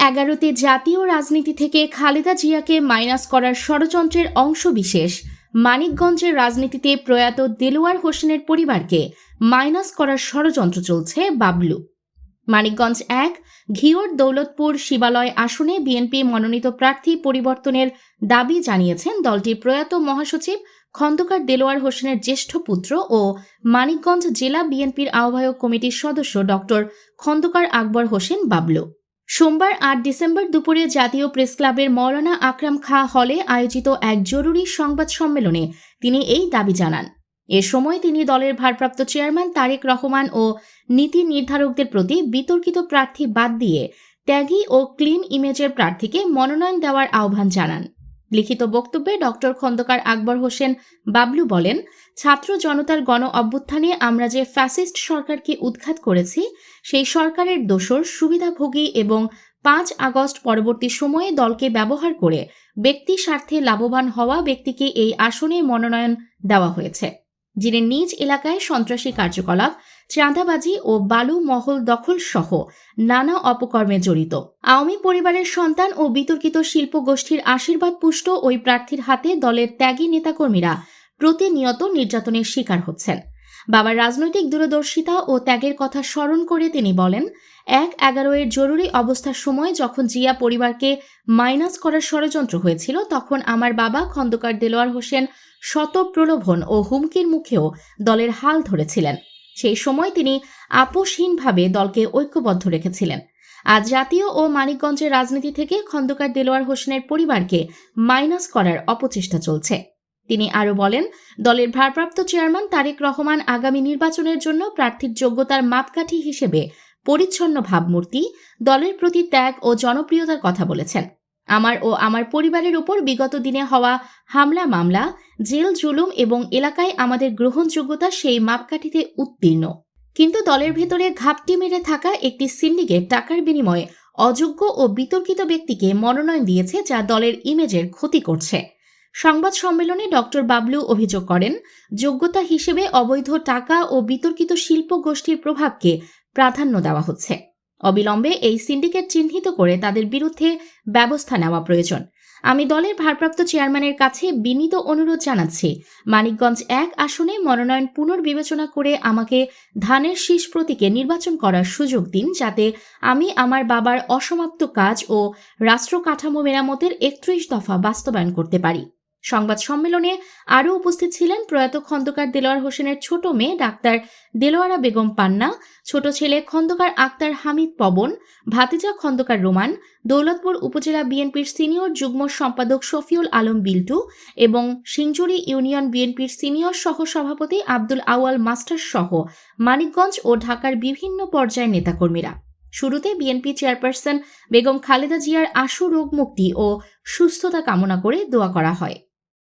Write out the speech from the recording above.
এগারোতে জাতীয় রাজনীতি থেকে খালেদা জিয়াকে মাইনাস করার ষড়যন্ত্রের অংশ বিশেষ। মানিকগঞ্জের রাজনীতিতে প্রয়াত দেলোয়ার হোসেনের পরিবারকে মাইনাস করার ষড়যন্ত্র চলছে বাবলু। মানিকগঞ্জ এক, ঘিওর দৌলতপুর শিবালয় আসনে বিএনপি মনোনীত প্রার্থী পরিবর্তনের দাবি জানিয়েছেন দলটির প্রয়াত মহাসচিব খন্দকার দেলোয়ার হোসেনের জ্যেষ্ঠ পুত্র ও মানিকগঞ্জ জেলা বিএনপির আহ্বায়ক কমিটির সদস্য ডক্টর খন্দকার আকবর হোসেন বাবলু। সোমবার আট ডিসেম্বর দুপুরে জাতীয় প্রেস ক্লাবের মৌলানা আকরাম খা হলে আয়োজিত এক জরুরি সংবাদ সম্মেলনে তিনি এই দাবি জানান। এ সময় তিনি দলের ভারপ্রাপ্ত চেয়ারম্যান তারেক রহমান ও নীতি নির্ধারকদের প্রতি বিতর্কিত প্রার্থী বাদ দিয়ে ত্যাগী ও ক্লিন ইমেজের প্রার্থীকে মনোনয়ন দেওয়ার আহ্বান জানান। লিখিত বক্তব্যে ডক্টর খন্দকার আকবর হোসেন বাবলু বলেন, ছাত্র জনতার গণ অভ্যুত্থানে আমরা যে ফ্যাসিস্ট সরকারকে উৎখাত করেছি, সেই সরকারের দোষর সুবিধাভোগী এবং পাঁচ আগস্ট পরবর্তী সময়ে দলকে ব্যবহার করে ব্যক্তি স্বার্থে লাভবান হওয়া ব্যক্তিকে এই আসনে মনোনয়ন দেওয়া হয়েছে। যিনি নিজ এলাকায় সন্ত্রাসী কার্যকলাপ, চাঁদাবাজি ও বালু মহল দখল সহ নানা অপকর্মে জড়িত। আওয়ামী পরিবারের সন্তান ও বিতর্কিত শিল্প গোষ্ঠীর আশীর্বাদ পুষ্ট ওই প্রার্থীর হাতে দলের ত্যাগী নেতাকর্মীরা প্রতিনিয়ত নির্যাতনের শিকার হচ্ছেন। বাবার রাজনৈতিক দূরদর্শিতা ও ত্যাগের কথা স্মরণ করে তিনি বলেন, এক এগারো এর জরুরি অবস্থার সময় যখন জিয়া পরিবারকে মাইনাস করার ষড়যন্ত্র হয়েছিল, তখন আমার বাবা খন্দকার দেলোয়ার হোসেন শত প্রলোভন ও হুমকির মুখেও দলের হাল ধরেছিলেন। সেই সময় তিনি আপোষহীনভাবে দলকে ঐক্যবদ্ধ রেখেছিলেন। আজ জাতীয় ও মানিকগঞ্জের রাজনীতি থেকে খন্দকার দেলোয়ার হোসেনের পরিবারকে মাইনাস করার অপচেষ্টা চলছে। তিনি আরও বলেন, দলের ভারপ্রাপ্ত চেয়ারম্যান তারেক রহমান আগামী নির্বাচনের জন্য প্রার্থীর যোগ্যতার মাপকাঠি হিসেবে পরিচ্ছন্ন ভাবমূর্তি, দলের প্রতি ত্যাগ ও জনপ্রিয়তার কথা বলেছেন। আমার ও আমার পরিবারের উপর বিগত দিনে হওয়া হামলা, মামলা, জেল, জুলুম এবং এলাকায় আমাদের গ্রহণযোগ্যতা সেই মাপকাঠিতে উত্তীর্ণ। কিন্তু দলের ভেতরে ঘাপটি মেরে থাকা একটি সিন্ডিকেট টাকার বিনিময়ে অযোগ্য ও বিতর্কিত ব্যক্তিকে মনোনয়ন দিয়েছে যা দলের ইমেজের ক্ষতি করছে। সংবাদ সম্মেলনে ডক্টর বাবলু অভিযোগ করেন, যোগ্যতা হিসেবে অবৈধ টাকা ও বিতর্কিত শিল্প গোষ্ঠীর প্রভাবকে প্রাধান্য দেওয়া হচ্ছে। অবিলম্বে এই সিন্ডিকেট চিহ্নিত করে তাদের বিরুদ্ধে ব্যবস্থা নেওয়া প্রয়োজন। আমি দলের ভারপ্রাপ্ত চেয়ারম্যানের কাছে বিনীত অনুরোধ জানাচ্ছি, মানিকগঞ্জ এক আসনে মনোনয়ন পুনর্বিবেচনা করে আমাকে ধানের শীষ প্রতীকে নির্বাচন করার সুযোগ দিন, যাতে আমি আমার বাবার অসমাপ্ত কাজ ও রাষ্ট্র কাঠামো মেরামতের একত্রিশ দফা বাস্তবায়ন করতে পারি। সংবাদ সম্মেলনে আরও উপস্থিত ছিলেন প্রয়াত খন্দকার দেলোয়ার হোসেনের ছোট মেয়ে ডাক্তার দেলোয়ারা বেগম পান্না, ছোট ছেলে খন্দকার আক্তার হামিদ পবন, ভাতিজা খন্দকার রোমান, দৌলতপুর উপজেলা বিএনপির সিনিয়র যুগ্ম সম্পাদক শফিউল আলম বিল্টু এবং সিংজুরি ইউনিয়ন বিএনপির সিনিয়র সহ সভাপতি আব্দুল আওয়াল মাস্টার সহ মানিকগঞ্জ ও ঢাকার বিভিন্ন পর্যায়ের নেতাকর্মীরা। শুরুতে বিএনপি চেয়ারপারসন বেগম খালেদা জিয়ার আশু রোগ মুক্তি ও সুস্থতা কামনা করে দোয়া করা হয়।